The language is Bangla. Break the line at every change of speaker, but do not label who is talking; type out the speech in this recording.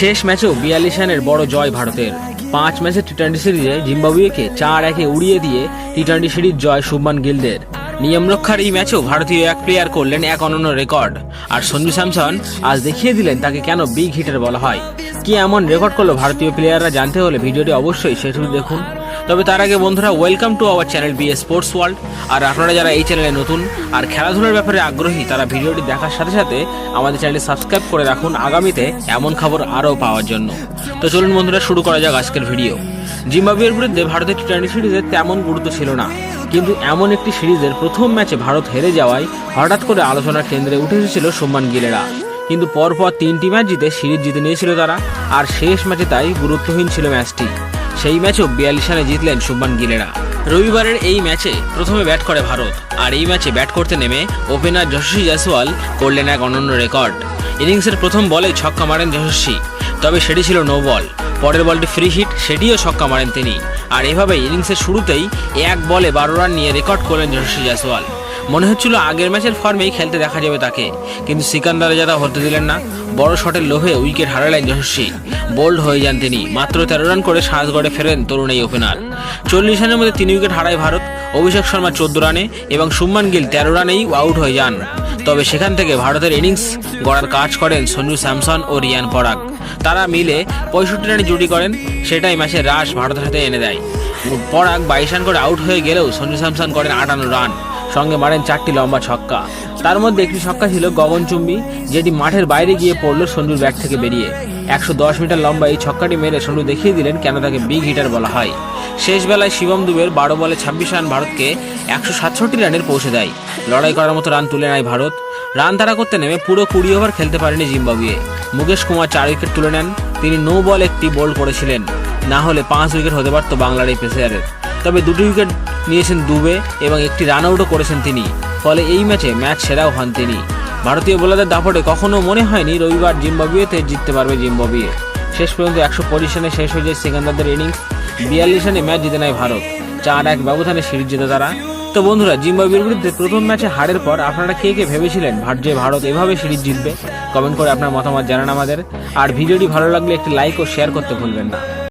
শেষ ম্যাচেও বিয়াল্লিশ রানের বড় জয় ভারতের। পাঁচ ম্যাচের টি টোয়েন্টি সিরিজে জিম্বাবুয়েকে চার একে উড়িয়ে দিয়ে টি টোয়েন্টি সিরিজ জয় শুভমান গিলদের। নিয়ম রক্ষার এই ম্যাচেও ভারতীয় এক প্লেয়ার করলেন এক অনন্য রেকর্ড আর সঞ্জু স্যামসন আজ দেখিয়ে দিলেন তাকে কেন বিগ হিটার বলা হয়। কি এমন রেকর্ড করল ভারতীয় প্লেয়াররা জানতে হলে ভিডিওটি অবশ্যই শেষ দেখুন। তবে তার আগে বন্ধুরা welcome to our channel B sports world আর আপনারা যারা এই চ্যানেলে নতুন, আর খেলাধুলার ব্যাপারে আগ্রহী, তারা ভিডিওটি দেখার সাথে সাথে আমাদের চ্যানেলটি সাবস্ক্রাইব করে রাখুন আগামীতে এমন খবর আরও পাওয়ার জন্য। তো চলুন বন্ধুরা, শুরু করা যাক আজকের ভিডিও জিম্বাবুয়ের বিরুদ্ধে ভারতের টি টোয়েন্টি সিরিজে তেমন গুরুত্ব ছিল না। কিন্তু এমন একটি সিরিজের প্রথম ম্যাচে ভারত হেরে যাওয়ায় হঠাৎ করে আলোচনার কেন্দ্রে উঠে এসেছিল সম্মান গিলেরা। কিন্তু পরপর তিনটি ম্যাচ জিতে সিরিজ জিতে নিয়েছিল তারা, আর শেষ ম্যাচে তাই গুরুত্বহীন ছিল ম্যাচটি। সেই ম্যাচও বিয়াল্লিশ রানে জিতলেন শুভমান গিলেরা। রবিবারের এই ম্যাচে প্রথমে ব্যাট করে ভারত, আর এই ম্যাচে ব্যাট করতে নেমে ওপেনার যশস্বী জয়সওয়াল করলেন এক অনন্য রেকর্ড। ইনিংসের প্রথম বলে ছক্কা মারেন যশস্বী, তবে সেটি ছিল নো বল পরের বলটি ফ্রি হিট সেটিও ছক্কা মারেন তিনি। আর এভাবে ইনিংসের শুরুতেই এক বলে বারো রান নিয়ে রেকর্ড করলেন যশস্বী জয়সওয়াল। মনে হচ্ছিল আগের ম্যাচের ফর্মেই খেলতে দেখা যাবে তাকে। কিন্তু সিকান্দারে যারা হতে দিলেন না, বড় শটের লোভে উইকেট হারালেন যশস্বী। বোল্ড হয়ে যান তিনি। মাত্র তেরো রান করে সাজগড়ে ফেরেন তরুণ এই ওপেনার। চল্লিশ রানের মধ্যে তিন উইকেট হারায় ভারত। অভিষেক শর্মা চোদ্দ রানে এবং শুভমান গিল তেরো রানেই আউট হয়ে যান। তবে সেখান থেকে ভারতের ইনিংস গড়ার কাজ করেন সঞ্জু স্যামসন ও রিয়ান পরাগ। তারা মিলে পঁয়ষট্টি রানে জুটি করেন, সেটাই ম্যাচের রাশ ভারতের সাথে এনে দেয়। পরাগ বাইশ রান করে আউট হয়ে গেলেও সঞ্জু স্যামসন করেন আটান্ন রান। সঙ্গে মারেন চারটি লম্বা ছক্কা। তার মধ্যে একটি ছক্কা ছিল গগনচুম্বী যেটি মাঠের বাইরে গিয়ে পড়ল সঞ্জুর ব্যাট থেকে বেরিয়ে। একশো দশ মিটার লম্বা এই ছক্কাটি মেরে সঞ্জু দেখিয়ে দিলেন কেন তাকে বিগ হিটার বলা হয়। শেষ বেলায় শিবম দুবের বারো বলে ছাব্বিশ রান ভারতকে একশো সাতষট্টি রানের পৌঁছে দেয়। লড়াই করার মতো রান তুলে নেয় ভারত। রান তারা করতে নেমে পুরো কুড়ি ওভার খেলতে পারেনি জিম্বাবুয়ে। মুকেশ কুমার চার উইকেট তুলে নেন। তিনি নো বল একটি বোল্ড করেছিলেন। না হলে পাঁচ উইকেট হতে পারত বাংলার এই পেসারের। তবে দুটি উইকেট নিয়েছেন দুবে এবং একটি রান আউটও করেছেন তিনি। ফলে এই ম্যাচে ম্যাচ সেরাও হন তিনি। ভারতীয় বোলারদের দাপটে কখনো মনে হয়নি রবিবার জিম্বাবুয়েতে জিততে পারবে জিম্বাবুয়ে। শেষ পর্যন্ত একশো পঁচিশ রানে শেষ হয়ে যায় সিকান্দারদের ইনিংস বিয়াল্লিশ রানে ম্যাচ জিতে নেয় ভারত। চার এক ব্যবধানে সিরিজ জেতে তারা। তো বন্ধুরা, জিম্বাবুয়ের বিরুদ্ধে প্রথম ম্যাচে হারের পর আপনারা কে কে ভেবেছিলেন যে ভারত এভাবে সিরিজ জিতবে? কমেন্ট করে আপনার মতামত জানান আমাদের। আর ভিডিওটি ভালো লাগলে একটি লাইক ও শেয়ার করতে ভুলবেন না।